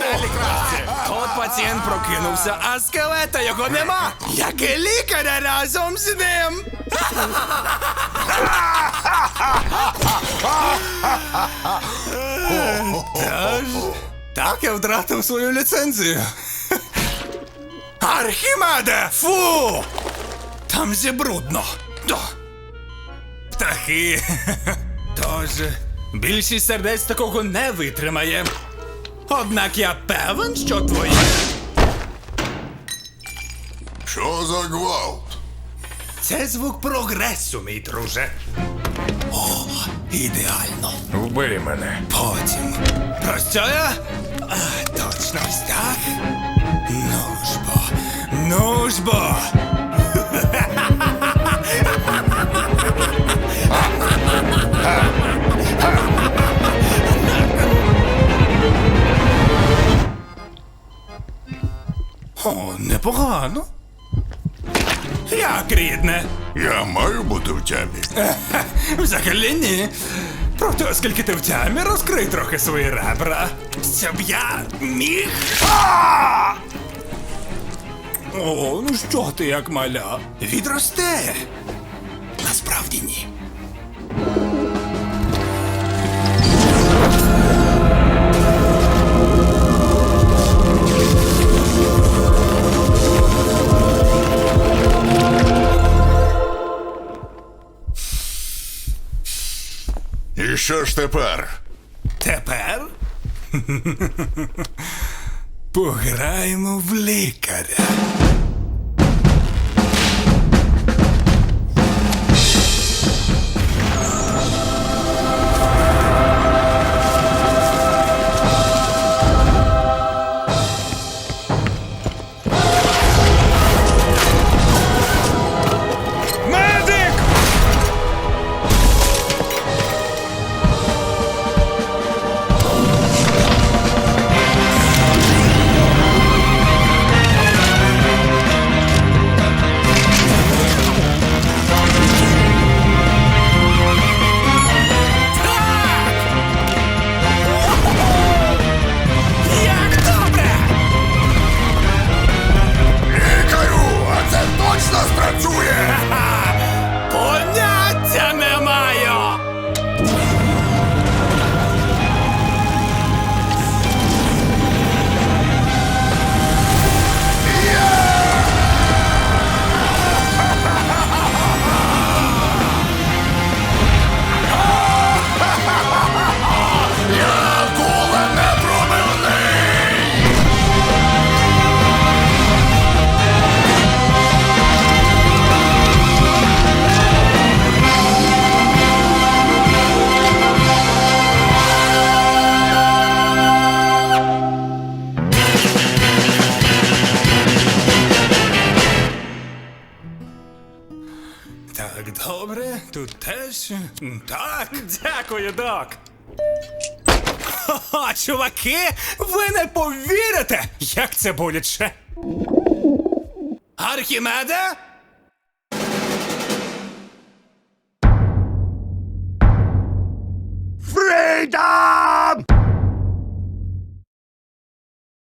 Далі краще. От пацієнт прокинувся, а скелета його нема. Як і лікаря разом з ним. Та ж, Так я втратив свою ліцензію. Архімеде! Фу! Там же брудно. Птахи. Тож, більшість сердець такого не витримає. Однак я певен, що твої. Що за гвалт? Це звук прогресу, мій друже. О, ідеально. Вбий мене. Потім. Про що я? А, точно ось так. Ну ж бо. Ну ж бо. О, непогано. Як рідне. Я маю бути в тямі. Взагалі ні. Проте, оскільки ти в тямі, розкрий трохи свої ребра. Щоб я міг. А! О, ну що ти як маля? Відросте. Насправді ні. Що ж тепер? Тепер пограємо в лікаря. Добре, тут теж. Так. Дякую, док. Хо-хо, чуваки, ви не повірите, як це боляче. Архімеде? Фріда!